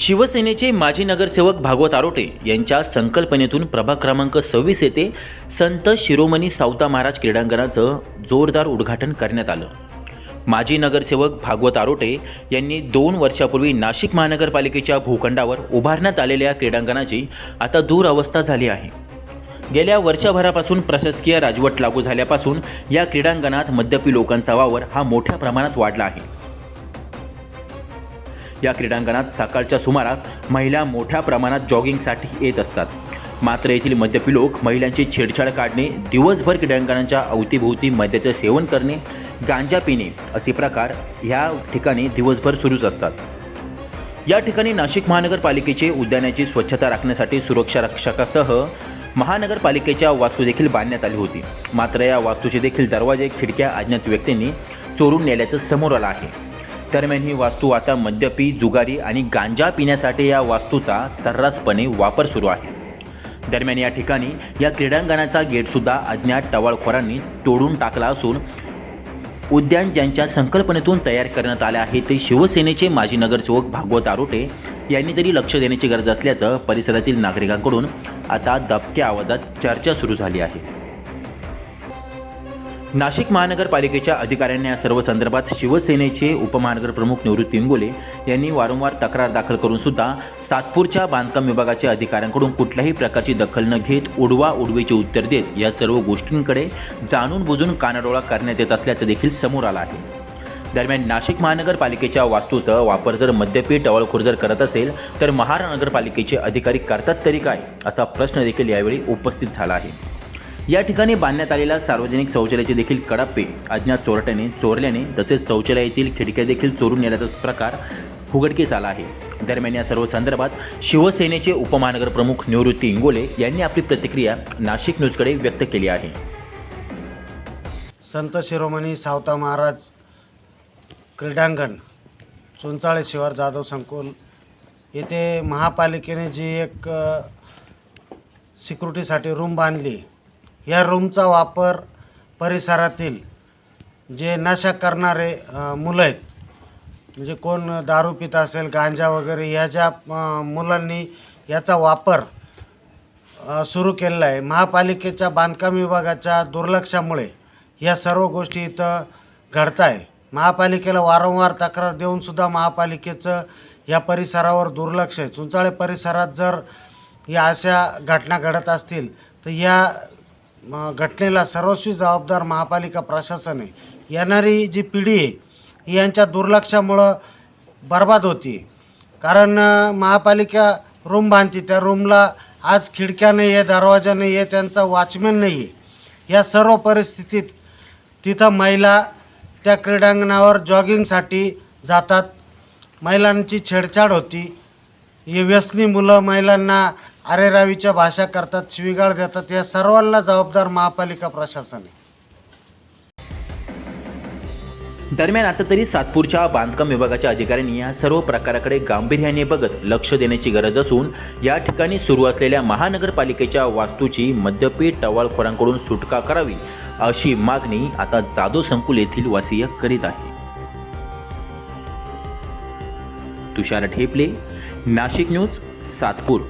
शिवसेनेचे माजी नगरसेवक भागवत आरोटे यांच्या संकल्पनेतून प्रभाग क्रमांक सव्वीस येथे संत शिरोमणी सावता महाराज क्रीडांगणाचं जोरदार उद्घाटन करण्यात आलं. माजी नगरसेवक भागवत आरोटे यांनी दोन वर्षापूर्वी नाशिक महानगरपालिकेच्या भूखंडावर उभारण्यात आलेल्या क्रीडांगणाची आता दूर अवस्था झाली आहे. गेल्या वर्षभरापासून प्रशासकीय राजवट लागू झाल्यापासून या क्रीडांगणात मद्यपी लोकांचा वावर हा मोठ्या प्रमाणात वाढला आहे. या क्रीडांगणात सकाळच्या सुमारास महिला मोठ्या प्रमाणात जॉगिंगसाठी येत असतात. मात्र येथील मद्यपी लोक महिलांची छेडछाड काढणे दिवसभर क्रीडांगणाच्या अवतीभोवती मद्याचे सेवन करणे गांजा पिणे असे प्रकार ह्या ठिकाणी दिवसभर सुरूच असतात. या ठिकाणी नाशिक महानगरपालिकेचे उद्यानाची स्वच्छता राखण्यासाठी सुरक्षा रक्षकासह महानगरपालिकेच्या वास्तू देखील बांधण्यात आली होती. मात्र या वास्तूचे देखील दरवाजे खिडक्या अज्ञात व्यक्तींनी चोरून नेल्याचं समोर आलं आहे. दरम्यान ही वास्तू आता मद्यपी जुगारी आणि गांजा पिण्यासाठी या वास्तूचा सर्रासपणे वापर सुरू आहे. दरम्यान या ठिकाणी या क्रीडांगणाचा गेटसुद्धा अज्ञात टवाळखोरांनी तोडून टाकला असून उद्यान ज्यांच्या संकल्पनेतून तयार करण्यात आले आहे ते शिवसेनेचे माजी नगरसेवक भागवत आरोटे यांनी तरी लक्ष देण्याची गरज असल्याचं परिसरातील नागरिकांकडून आता दबक्या आवाजात चर्चा सुरू झाली आहे. नाशिक महानगरपालिकेच्या अधिकाऱ्यांनी या सर्व संदर्भात शिवसेनेचे उपमहानगर प्रमुख निवृत्ती इंगोले यांनी वारंवार तक्रार दाखल करून सुद्धा सातपूरच्या बांधकाम विभागाच्या अधिकाऱ्यांकडून कुठल्याही प्रकारची दखल न घेत उडवा उडवीचे उत्तर देत या सर्व गोष्टींकडे जाणून बुजून कानाडोळा करण्यात येत असल्याचं देखील समोर आलं आहे. दरम्यान नाशिक महानगरपालिकेच्या वास्तूचा वापर जर मद्यपी टवळखोर जर करत असेल तर महानगरपालिकेचे अधिकारी करतात तरी काय? असा प्रश्न देखील यावेळी उपस्थित झाला आहे. या ठिकाणी बांधण्यात आलेल्या सार्वजनिक शौचालयाचे देखील कडापे अज्ञात चोरट्याने चोरल्याने तसेच शौचालयातील खिडक्या देखील चोरून नेल्याचा प्रकार उघडकीस आला आहे. दरम्यान या सर्व संदर्भात शिवसेनेचे उपमहानगर प्रमुख निवृत्ती इंगोले यांनी आपली प्रतिक्रिया नाशिक न्यूजकडे व्यक्त केली आहे. संत शिरोमणी सावता महाराज क्रीडांगण चुंचाळे शिवार जाधव संकुल येथे महापालिकेने जी एक सिक्युरिटीसाठी रूम बांधली या रूमचा वापर परिसरातील जे नशा करणारे मुलं आहेत म्हणजे कोण दारू पित असेल गांजा वगैरे ह्याच्या मुलांनी याचा वापर सुरू केलेला आहे. महापालिकेच्या बांधकाम विभागाच्या दुर्लक्षामुळे या सर्व गोष्टी इथं घडत आहे. महापालिकेला वारंवार तक्रार देऊनसुद्धा महापालिकेचं या परिसरावर दुर्लक्ष आहे. चुंचाळे परिसरात जर या अशा घटना घडत असतील तर या घटनेला सर्वस्वी जबाबदार महापालिका प्रशासन आहे येणारी जी पिढी आहे यांच्या दुर्लक्षामुळं बर्बाद होती. कारण महापालिका रूम बांधते त्या रूमला आज खिडक्या नाही आहे दरवाजा नाही आहे त्यांचा वॉचमॅन नाही आहे. या सर्व परिस्थितीत तिथं महिला त्या क्रीडांगणावर जॉगिंगसाठी जातात. महिलांची छेडछाड होती. हे व्यसनी मुलं महिलांना अरेरावीच्या भाषा करतात शिवीगाळ देतात या सर्वांना जबाबदार महापालिका प्रशासन आहे. दरम्यान आता तरी सातपूरच्या बांधकाम विभागाच्या अधिकाऱ्यांनी या सर्व प्रकाराकडे गांभीर्याने बघत लक्ष देण्याची गरज असून या ठिकाणी सुरू असलेल्या महानगरपालिकेच्या वास्तूची मद्यपी टवाळखोरांकडून सुटका करावी अशी मागणी आता जाधव संकुल येथील वासीय करीत आहे. तुषार ठेपले नाशिक न्यूज सातपूर.